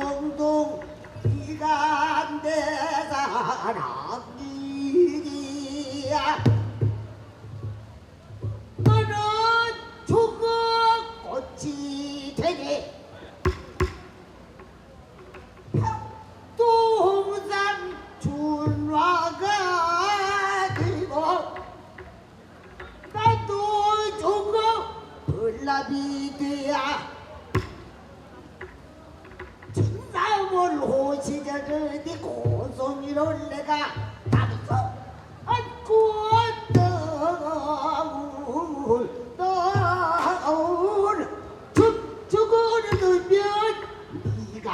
둥둥 이간대 사랑이야. 너는 죽어 꽃이 되니 나비 돼야 천사물 호시자를 네 고송이를 내가 담소 안고 떠올 떠올. 죽 죽어는 네가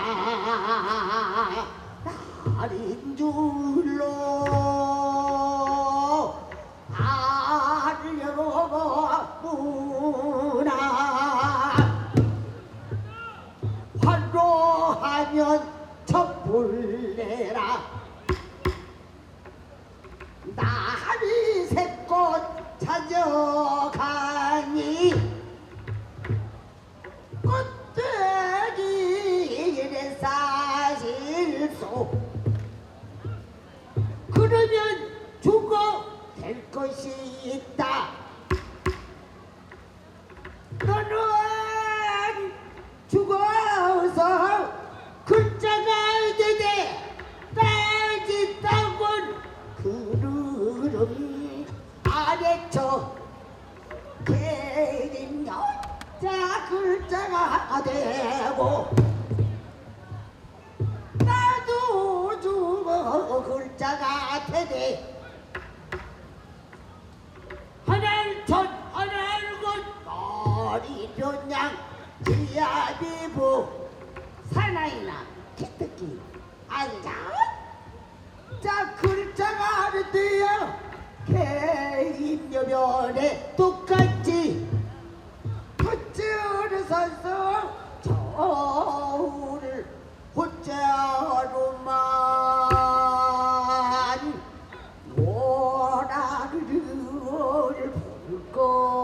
면 첩불내라. 나리 새꽃 찾아가니 꽃대기의 사실소 그러면 죽어 될 것이 아래쳐 개인 여자 글자가 되고 나도 죽어 글자가 되되 하늘천 하늘군 머리 변양 지하비부 사나이나 기특기 앉아. 자 글자가 되어 때 인여별에 똑같이 헛재하는 산성 저울을 헛재하로만 원하는 을볼것